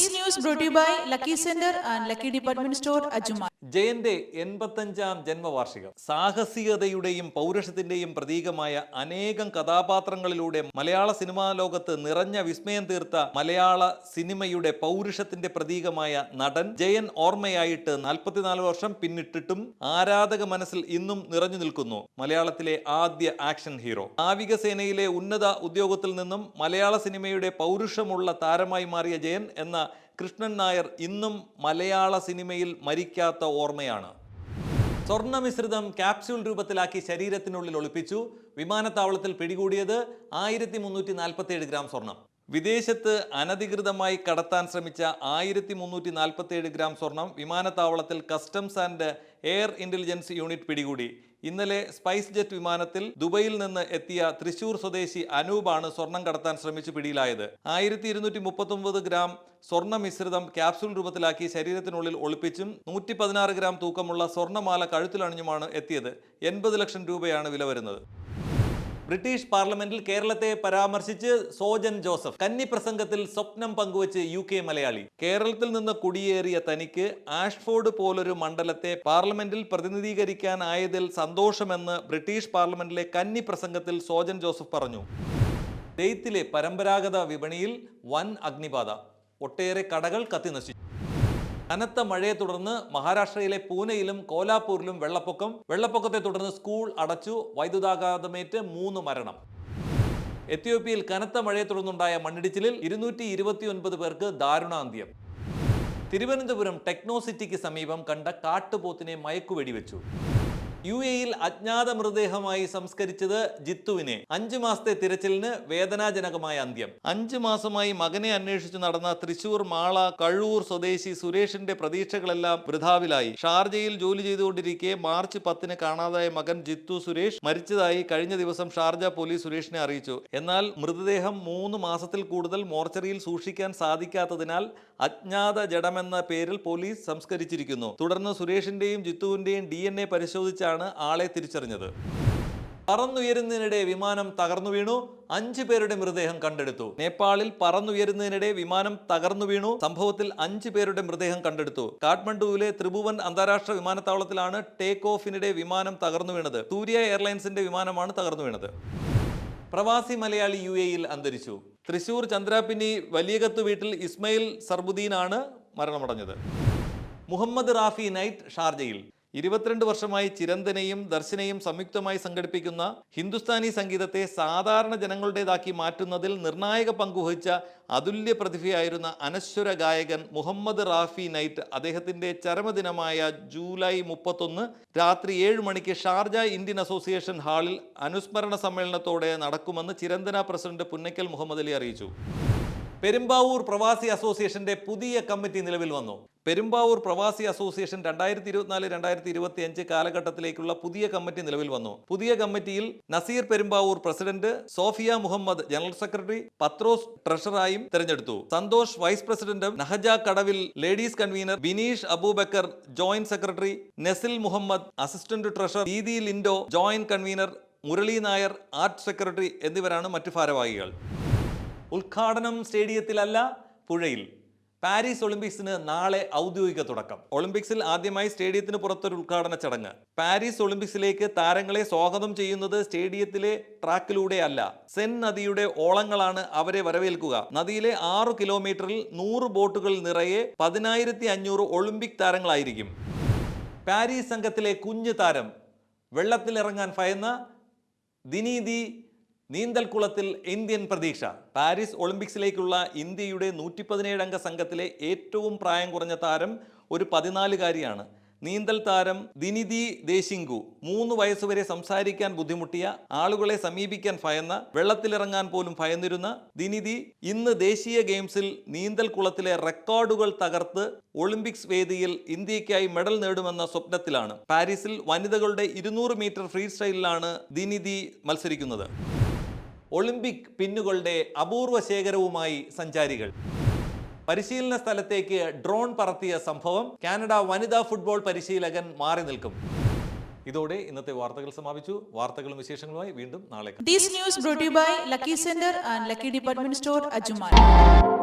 This news to you lucky Center and Lucky Department Store, Ajuma. ജയന്റെ എൺപത്തഞ്ചാം ജന്മവാർഷികം സാഹസികതയുടെയും പൗരുഷത്തിന്റെയും പ്രതീകമായ അനേകം കഥാപാത്രങ്ങളിലൂടെ മലയാള സിനിമാ ലോകത്ത് നിറഞ്ഞ വിസ്മയം തീർത്ത മലയാള സിനിമയുടെ പൗരുഷത്തിന്റെ പ്രതീകമായ നടൻ ജയൻ ഓർമ്മയായിട്ട് നാൽപ്പത്തിനാല് വർഷം പിന്നിട്ടിട്ടും ആരാധക മനസ്സിൽ ഇന്നും നിറഞ്ഞു നിൽക്കുന്നു മലയാളത്തിലെ ആദ്യ ആക്ഷൻ ഹീറോ നാവികസേനയിലെ ഉന്നത ഉദ്യോഗത്തിൽ നിന്നും മലയാള സിനിമയുടെ പൗരുഷമുള്ള താരമായി മാറിയ ജയൻ എന്ന കൃഷ്ണൻ നായർ ഇന്നും മലയാള സിനിമയിൽ മരിക്കാത്ത ഓർമ്മയാണ്. സ്വർണമിശ്രിതം ക്യാപ്സ്യൂൾ രൂപത്തിലാക്കി ശരീരത്തിനുള്ളിൽ ഒളിപ്പിച്ചു. വിമാനത്താവളത്തിൽ പിടികൂടിയത് ആയിരത്തി മുന്നൂറ്റി നാൽപ്പത്തി ഗ്രാം സ്വർണം. വിദേശത്ത് അനധികൃതമായി കടത്താൻ ശ്രമിച്ച ആയിരത്തി മുന്നൂറ്റി നാൽപ്പത്തി ഗ്രാം സ്വർണം വിമാനത്താവളത്തിൽ customs and air intelligence unit പിടികൂടി. ഇന്നലെ സ്പൈസ് ജെറ്റ് വിമാനത്തിൽ ദുബൈയിൽ നിന്ന് എത്തിയ തൃശൂർ സ്വദേശി അനൂപാണ് സ്വർണം കടത്താൻ ശ്രമിച്ച് പിടിയിലായത്. ആയിരത്തി ഗ്രാം സ്വർണ മിശ്രിതം ക്യാപ്സൂൾ രൂപത്തിലാക്കി ശരീരത്തിനുള്ളിൽ ഒളിപ്പിച്ചും നൂറ്റി പതിനാറ് ഗ്രാം തൂക്കമുള്ള സ്വർണമാല കഴുത്തിലണിഞ്ഞുമാണ് എത്തിയത്. എൺപത് ലക്ഷം രൂപയാണ് വില വരുന്നത്. ബ്രിട്ടീഷ് പാർലമെന്റിൽ കേരളത്തെ പരാമർശിച്ച് സോജൻ ജോസഫ് കന്നി പ്രസംഗത്തിൽ സ്വപ്നം പങ്കുവച്ച് യു കെ മലയാളി. കേരളത്തിൽ നിന്ന് കുടിയേറിയ തനിക്ക് ആഷ്ഫോർഡ് പോലൊരു മണ്ഡലത്തെ പാർലമെന്റിൽ പ്രതിനിധീകരിക്കാനായതിൽ സന്തോഷമെന്ന് ബ്രിട്ടീഷ് പാർലമെന്റിലെ കന്നി പ്രസംഗത്തിൽ സോജൻ ജോസഫ് പറഞ്ഞു. ദൈത്തിലെ പരമ്പരാഗത വിപണിയിൽ വൻ അഗ്നിബാധ. ഒട്ടേറെ കടകൾ കത്തിനശിച്ചു കനത്ത മഴയെ തുടർന്ന് മഹാരാഷ്ട്രയിലെ പൂനെയിലും കോലാപൂരിലും വെള്ളപ്പൊക്കം. വെള്ളപ്പൊക്കത്തെ തുടർന്ന് സ്കൂൾ അടച്ചു. വൈദ്യുതാഘാതമേറ്റ് മൂന്ന് മരണം. എത്യോപ്യയിൽ കനത്ത മഴയെ തുടർന്നുണ്ടായ മണ്ണിടിച്ചിലിൽ ഇരുന്നൂറ്റി ഇരുപത്തിയൊൻപത് പേർക്ക് ദാരുണാന്ത്യം. തിരുവനന്തപുരം ടെക്നോസിറ്റിക്ക് സമീപം കണ്ട കാട്ടുപോത്തിനെ മയക്കുവെടിവെച്ചു. യു എയിൽ അജ്ഞാത മൃതദേഹമായി സംസ്കരിച്ചത് ജിത്തുവിനെ. അഞ്ചു മാസത്തെ തിരച്ചിലിന് വേദനാജനകമായ അന്ത്യം. അഞ്ചു മാസമായി മകനെ അന്വേഷിച്ചു നടന്ന തൃശൂർ മാള കഴൂർ സ്വദേശി സുരേഷിന്റെ പ്രതീക്ഷകളെല്ലാം വൃഥാവിലായി. ഷാർജയിൽ ജോലി ചെയ്തുകൊണ്ടിരിക്കെ മാർച്ച് പത്തിന് കാണാതായ മകൻ ജിത്തു സുരേഷ് മരിച്ചതായി കഴിഞ്ഞ ദിവസം ഷാർജ പോലീസ് സുരേഷിനെ അറിയിച്ചു. എന്നാൽ മൃതദേഹം മൂന്ന് മാസത്തിൽ കൂടുതൽ മോർച്ചറിയിൽ സൂക്ഷിക്കാൻ സാധിക്കാത്തതിനാൽ അജ്ഞാത ജഡമെന്ന പേരിൽ പോലീസ് സംസ്കരിച്ചിരിക്കുന്നു. തുടർന്ന് സുരേഷിന്റെയും ജിത്തുവിന്റെയും ഡി എൻ എ പരിശോധിച്ചാണ് ആളെ തിരിച്ചറിഞ്ഞത്. പറന്നുയരുന്നതിനിടെ വിമാനം തകർന്നു വീണു. അഞ്ചു പേരുടെ മൃതദേഹം കണ്ടെടുത്തു. നേപ്പാളിൽ പറന്നുയരുന്നതിനിടെ വിമാനം തകർന്നു വീണു. സംഭവത്തിൽ അഞ്ചു പേരുടെ മൃതദേഹം കണ്ടെടുത്തു. കാഠ്മണ്ഡുവിലെ ത്രിഭുവൻ അന്താരാഷ്ട്ര വിമാനത്താവളത്തിലാണ് ടേക്ക് ഓഫിനിടെ വിമാനം തകർന്നു വീണത്. സൂര്യ എയർലൈൻസിന്റെ വിമാനമാണ് തകർന്നു വീണത്. പ്രവാസി മലയാളി യു എയിൽ അന്തരിച്ചു. തൃശൂർ ചന്ദ്രാപ്പിനി വലിയകത്ത് വീട്ടിൽ ഇസ്മയിൽ സർബുദ്ദീനാണ് മരണമടഞ്ഞത്. മുഹമ്മദ് റാഫി നൈറ്റ് ഷാർജയിൽ ഇരുപത്തിരണ്ട് വർഷമായി ചിരന്തനയും ദർശനയും സംയുക്തമായി സംഘടിപ്പിക്കുന്ന ഹിന്ദുസ്ഥാനി സംഗീതത്തെ സാധാരണ ജനങ്ങളുടേതാക്കി മാറ്റുന്നതിൽ നിർണായക പങ്കുവഹിച്ച അതുല്യ പ്രതിഭയായിരുന്ന അനശ്വര ഗായകൻ മുഹമ്മദ് റാഫി നൈറ്റ് അദ്ദേഹത്തിന്റെ ചരമദിനമായ ജൂലൈ മുപ്പത്തൊന്ന് രാത്രി ഏഴ് മണിക്ക് ഷാർജ ഇന്ത്യൻ അസോസിയേഷൻ ഹാളിൽ അനുസ്മരണ സമ്മേളനത്തോടെ നടക്കുമെന്ന് ചിരന്തന പ്രസിഡന്റ് പുന്നയ്ക്കൽ മുഹമ്മദ് അലി അറിയിച്ചു. പെരുമ്പാവൂർ പ്രവാസി അസോസിയേഷന്റെ പുതിയ കമ്മിറ്റി നിലവിൽ വന്നു. പെരുമ്പാവൂർ പ്രവാസി അസോസിയേഷൻ രണ്ടായിരത്തി ഇരുപത്തിനാല് രണ്ടായിരത്തി ഇരുപത്തി അഞ്ച് കാലഘട്ടത്തിലേക്കുള്ള പുതിയ കമ്മിറ്റി നിലവിൽ വന്നു. പുതിയ കമ്മിറ്റിയിൽ Naseer Perumbavoor president Sofia Muhammad general secretary Pathros ട്രഷറായും തെരഞ്ഞെടുത്തു. സന്തോഷ് വൈസ് പ്രസിഡന്റും Nahaja Kadavil ladies convener Bineesh Abubakar joint secretary Nesil Muhammad assistant treasurer Didi Lindo joint convener Murali Nair art secretary എന്നിവരാണ് മറ്റു ഭാരവാഹികൾ. ഉദ്ഘാടനം സ്റ്റേഡിയത്തിലല്ല പുഴയിൽ. പാരീസ് ഒളിമ്പിക്സിന് നാളെ ഔദ്യോഗിക തുടക്കം. ഒളിമ്പിക്സിൽ ആദ്യമായി സ്റ്റേഡിയത്തിന് പുറത്തൊരു ഉദ്ഘാടന ചടങ്ങ്. പാരീസ് ഒളിമ്പിക്സിലേക്ക് താരങ്ങളെ സ്വാഗതം ചെയ്യുന്നത് സ്റ്റേഡിയത്തിലെ ട്രാക്കിലൂടെ അല്ല. സെൻ നദിയുടെ ഓളങ്ങളാണ് അവരെ വരവേൽക്കുക. നദിയിലെ ആറു കിലോമീറ്ററിൽ നൂറ് ബോട്ടുകൾ നിറയെ പതിനായിരത്തി അഞ്ഞൂറ് ഒളിമ്പിക് താരങ്ങളായിരിക്കും. പാരീസ് സംഘത്തിലെ കുഞ്ഞു താരം വെള്ളത്തിലിറങ്ങാൻ ഭയന്ന ദിനീതി നീന്തൽക്കുളത്തിൽ ഇന്ത്യൻ പ്രതീക്ഷ. പാരീസ് ഒളിമ്പിക്സിലേക്കുള്ള ഇന്ത്യയുടെ നൂറ്റി പതിനേഴ് അംഗ സംഘത്തിലെ ഏറ്റവും പ്രായം കുറഞ്ഞ താരം ഒരു പതിനാലുകാരിയാണ്. നീന്തൽ താരം ദിനിതി ദേശിങ്കു മൂന്ന് വയസ്സുവരെ സംസാരിക്കാൻ ബുദ്ധിമുട്ടിയ ആളുകളെ സമീപിക്കാൻ ഭയന്ന വെള്ളത്തിലിറങ്ങാൻ പോലും ഭയന്നിരുന്ന ദിനിതി ഇന്ന് ദേശീയ ഗെയിംസിൽ നീന്തൽ കുളത്തിലെ റെക്കോർഡുകൾ തകർത്ത് ഒളിമ്പിക്സ് വേദിയിൽ ഇന്ത്യയ്ക്കായി മെഡൽ നേടുമെന്ന സ്വപ്നത്തിലാണ്. പാരീസിൽ വനിതകളുടെ ഇരുന്നൂറ് മീറ്റർ ഫ്രീ സ്റ്റൈലിലാണ് ദിനിതി മത്സരിക്കുന്നത്. ഒളിമ്പിക് പിന്നുകളുടെ അപൂർവ ശേഖരവുമായി സഞ്ചാരികൾ. പരിശീലന സ്ഥലത്തേക്ക് ഡ്രോൺ പറത്തിയ സംഭവം കാനഡ വനിതാ ഫുട്ബോൾ പരിശീലകൻ മാറി നിൽക്കും. ഇതോടെ ഇന്നത്തെ വാർത്തകൾ സമാപിച്ചു. വാർത്തകളും വിശേഷങ്ങളുമായി വീണ്ടും നാളെ കാണാം. News news brought center and lucky Lucky store and